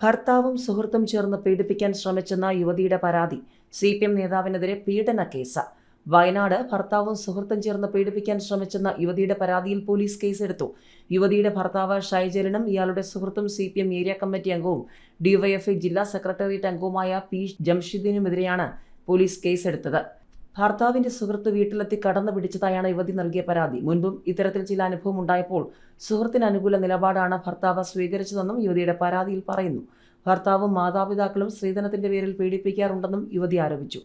ഭർത്താവും സുഹൃത്തും ചേർന്ന് പീഡിപ്പിക്കാൻ ശ്രമിച്ചെന്ന യുവതിയുടെ പരാതി സി പി എം നേതാവിനെതിരെ പീഡന കേസ്. വയനാട് ഭർത്താവും സുഹൃത്തും ചേർന്ന് പീഡിപ്പിക്കാൻ ശ്രമിച്ചെന്ന യുവതിയുടെ പരാതിയിൽ പോലീസ് കേസെടുത്തു. യുവതിയുടെ ഭർത്താവ് ഷൈജലിനും ഇയാളുടെ സുഹൃത്തും C P M area committee അംഗവും ഡിവൈഎഫ്ഐ ജില്ലാ സെക്രട്ടേറിയറ്റ് അംഗവുമായ പി ജംഷിദിനുമെതിരെയാണ് പോലീസ് കേസെടുത്തത്. ഭർത്താവിന്റെ സുഹൃത്ത് വീട്ടിലെത്തി കടന്നു പിടിച്ചതായാണ് യുവതി നൽകിയ പരാതി. മുൻപും ഇത്തരത്തിൽ ചില അനുഭവം ഉണ്ടായപ്പോൾ സുഹൃത്തിന് അനുകൂല നിലപാടാണ് ഭർത്താവ് സ്വീകരിച്ചതെന്നും യുവതിയുടെ പരാതിയിൽ പറയുന്നു. ഭർത്താവും മാതാപിതാക്കളും സ്ത്രീധനത്തിന്റെ പേരിൽ പീഡിപ്പിക്കാറുണ്ടെന്നും യുവതി ആരോപിച്ചു.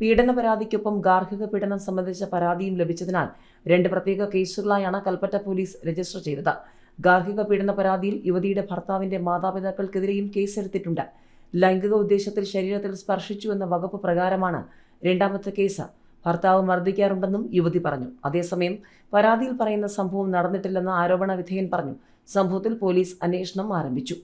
പീഡന പരാതിക്കൊപ്പം ഗാർഹിക പീഡനം സംബന്ധിച്ച പരാതിയും ലഭിച്ചതിനാൽ രണ്ട് പ്രത്യേക കേസുകളായാണ് കൽപ്പറ്റ പോലീസ് രജിസ്റ്റർ ചെയ്തത്. ഗാർഹിക പീഡന പരാതിയിൽ യുവതിയുടെ ഭർത്താവിന്റെ മാതാപിതാക്കൾക്കെതിരെയും കേസെടുത്തിട്ടുണ്ട്. ലൈംഗിക ഉദ്ദേശത്തിൽ ശരീരത്തിൽ സ്പർശിച്ചു എന്ന വകുപ്പ് പ്രകാരമാണ് രണ്ടാമത്തെ കേസ് ഭർത്താവ് മർദ്ദിക്കാറുണ്ടെന്നും യുവതി പറഞ്ഞു. അതേസമയം പരാതിയിൽ പറയുന്ന സംഭവം നടന്നിട്ടില്ലെന്ന് ആരോപണ വിധേയൻ പറഞ്ഞു. സംഭവത്തിൽ പോലീസ് അന്വേഷണം ആരംഭിച്ചു.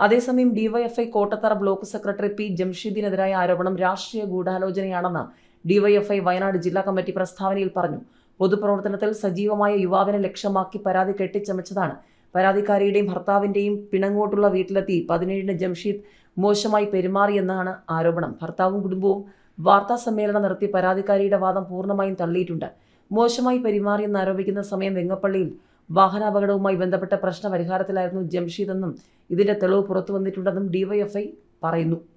അതേസമയം DYFI Kottathara block secretary P ജംഷീദിനെതിരായ ആരോപണം രാഷ്ട്രീയ ഗൂഢാലോചനയാണെന്ന് ഡിവൈഎഫ്ഐ വയനാട് ജില്ലാ കമ്മിറ്റി പ്രസ്താവനയിൽ പറഞ്ഞു. പൊതുപ്രവർത്തനത്തിൽ സജീവമായ യുവാവിനെ ലക്ഷ്യമാക്കി പരാതി കെട്ടിച്ചമച്ചതാണ്. പരാതിക്കാരിയുടെയും ഭർത്താവിന്റെയും പിണങ്ങോട്ടുള്ള വീട്ടിലെത്തി പതിനേഴിന് ജംഷീദ് മോശമായി പെരുമാറിയെന്നാണ് ആരോപണം. ഭർത്താവും കുടുംബവും വാർത്താ സമ്മേളനം നടത്തി പരാതിക്കാരിയുടെ വാദം പൂർണമായും തള്ളിയിട്ടുണ്ട്. മോശമായി പെരുമാറിയെന്ന് ആരോപിക്കുന്ന സമയം വെങ്ങപ്പള്ളിയിൽ വാഹനാപകടവുമായി ബന്ധപ്പെട്ട പ്രശ്ന പരിഹാരത്തിലായിരുന്നു ജംഷീദെന്നും ഇതിന്റെ തെളിവ് പുറത്തു വന്നിട്ടുണ്ടെന്നും ഡിവൈഎഫ്ഐ പറയുന്നു.